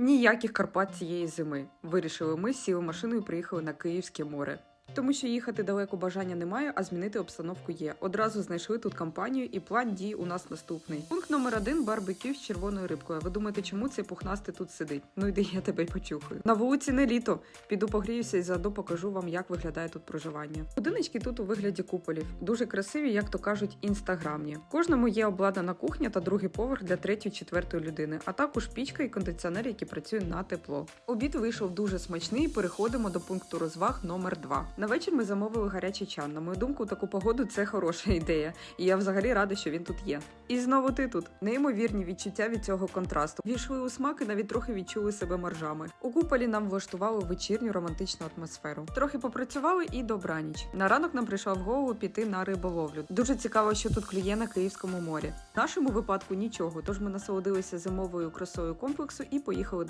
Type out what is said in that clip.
Ніяких Карпат цієї зими. Вирішили ми, сіли машиною і приїхали на Київське море. Тому що їхати далеко бажання немає, а змінити обстановку є. Одразу знайшли тут компанію, і план дій у нас наступний. Пункт номер один барбекю з червоною рибкою. Ви думаєте, чому цей пухнастий тут сидить? Ну йди, я тебе почухаю. На вулиці не літо. Піду погріюся і заодно покажу вам, як виглядає тут проживання. Будиночки тут у вигляді куполів, дуже красиві, як то кажуть, інстаграмні. В Кожному є обладнана кухня та другий поверх для третьої, четвертої людини, а також пічка і кондиціонер, які працюють на тепло. Обід вийшов дуже смачний. Переходимо до пункту розваг номер 2 На вечір ми замовили гарячий чан. На мою думку, таку погоду це хороша ідея, і я взагалі рада, що він тут є. І знову ти тут. Неймовірні відчуття від цього контрасту. Війшли у смак і навіть трохи відчули себе моржами. У куполі нам влаштували вечірню романтичну атмосферу. Трохи попрацювали і добраніч. На ранок нам прийшла в голову піти на риболовлю. Дуже цікаво, що тут клює на Київському морі. В нашому випадку нічого, тож ми насолодилися зимовою красою комплексу і поїхали